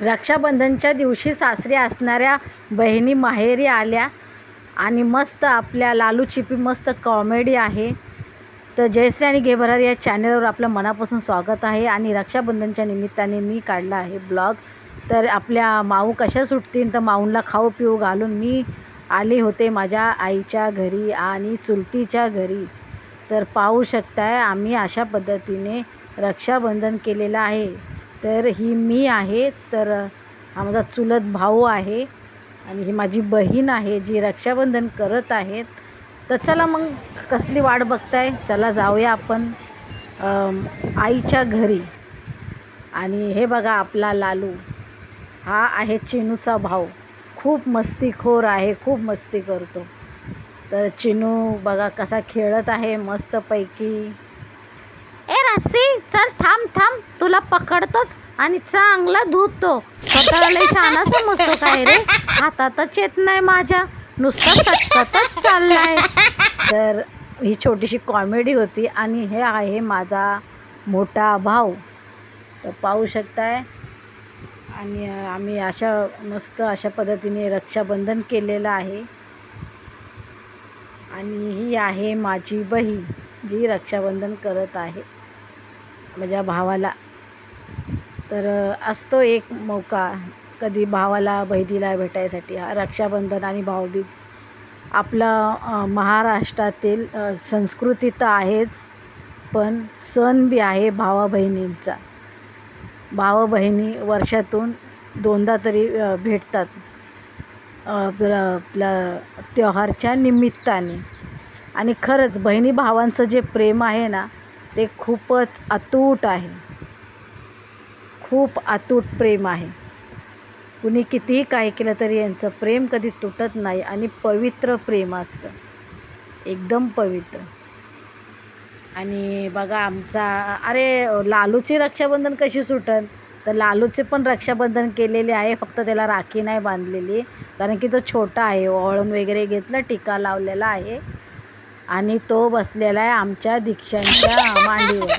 रक्षाबंधनच्या दिवशी सासरी असणाऱ्या बहिणी माहेरी आल्या आणि मस्त आपल्या लालू चिपी मस्त कॉमेडी आहे. तर जयश्री आणि घेभरार या चॅनलवर आपलं मनापासून स्वागत आहे आणि रक्षाबंधनच्या निमित्ताने मी काढला आहे ब्लॉग. तर आपल्या माऊ कशा सुटतील तर माऊंला खाऊ पिऊ घालून मी आले होते माझ्या आईच्या घरी आणि चुलतीच्या घरी. तर पाहू शकताय आम्ही अशा पद्धतीने रक्षाबंधन केलेलं आहे. तर ही मी आहे तर हा माझा चुलत भाऊ आहे आणि ही माझी बहीण आहे जी रक्षाबंधन करत आहेत. तर चला मग कसली वाट बघताय? चला जाऊया आपण आईच्या घरी. आणि हे बघा आपला लालू. हा आहे चिनूचा भाऊ. खूप मस्तीखोर आहे खूप मस्ती करतो. तर चिनू बघा कसा खेळत आहे मस्तपैकी. मासी चल थांब थांब. तुला पकडतोच आणि चांगला धुतो स्वतःला लय शहाणा समजतो काय रे? हातातच येत नाही माझ्या. नुसता सटकतच चाललाय. तर ही छोटीशी कॉमेडी होती आणि हे आहे माझा मोठा भाऊ. तर पाहू शकताय. आणि आम्ही अशा मस्त अशा पद्धतीने रक्षाबंधन केलेलं आहे. आणि ही आहे माझी बहीण जी रक्षाबंधन करत आहे. माझ्या भावाला. तर असतो एक मौका कधी भावाला बहिणीला भेटायसाठी. हा रक्षाबंधन आणि भाऊबीज आपला महाराष्ट्रातील संस्कृती तर आहेच पण सण बी आहे भावा बहिणींचा भावा बहिणी वर्षातून दोनदा तरी भेटतात आपलं आपल्या त्योहारच्या निमित्ताने. आणि खरंच बहिणी भावांचं जे प्रेम आहे ना ते खूपच अतूट आहे. खूप अतूट प्रेम आहे. कुणी कितीही काय केलं तरी यांचं प्रेम कधी तुटत नाही आणि पवित्र प्रेम असतं. एकदम पवित्र. आणि बघा आमचा अरे लालूची रक्षाबंधन कशी सुटन? तर लालूचे पण रक्षाबंधन केलेले आहे फक्त त्याला राखी नाही बांधलेली. कारण की तो छोटा आहे ओळून वगैरे घेतलं टीका लावलेला आहे. आणि तो बसलेला आहे आमच्या दीक्षांच्या मांडीवर.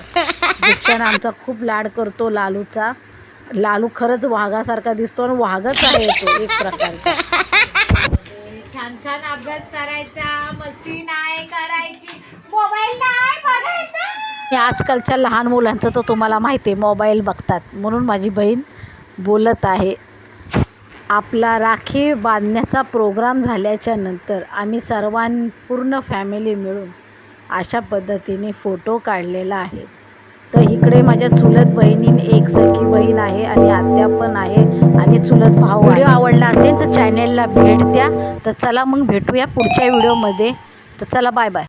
दीक्षानं आमचा खूप लाड करतो लालूचा. लालू खरंच वाघासारखा दिसतो आणि वाघच आहे तो एक प्रकारचा. छान छान अभ्यास करायचा मस्ती नाही करायची मोबाईल नाही बघायचा. हे आजकालच्या लहान मुलांचं तर तुम्हाला माहिती आहे मोबाईल बघतात. म्हणून माझी बहीण बोलत आहे. आपला राखी बांधण्याचा प्रोग्राम झाल्याच्यानंतर आम्ही सर्वां पूर्ण फॅमिली मिळून अशा पद्धतीने फोटो काढलेला आहे. तर इकडे माझ्या चुलत बहिणीने एक सखी बहीण आहे आणि आत्या पण आहे आणि चुलत भाऊ व्हिडिओ आवडला असेल तर चॅनेलला भेट द्या. तर चला मग भेटूया पुढच्या व्हिडिओमध्ये. तर चला बाय बाय.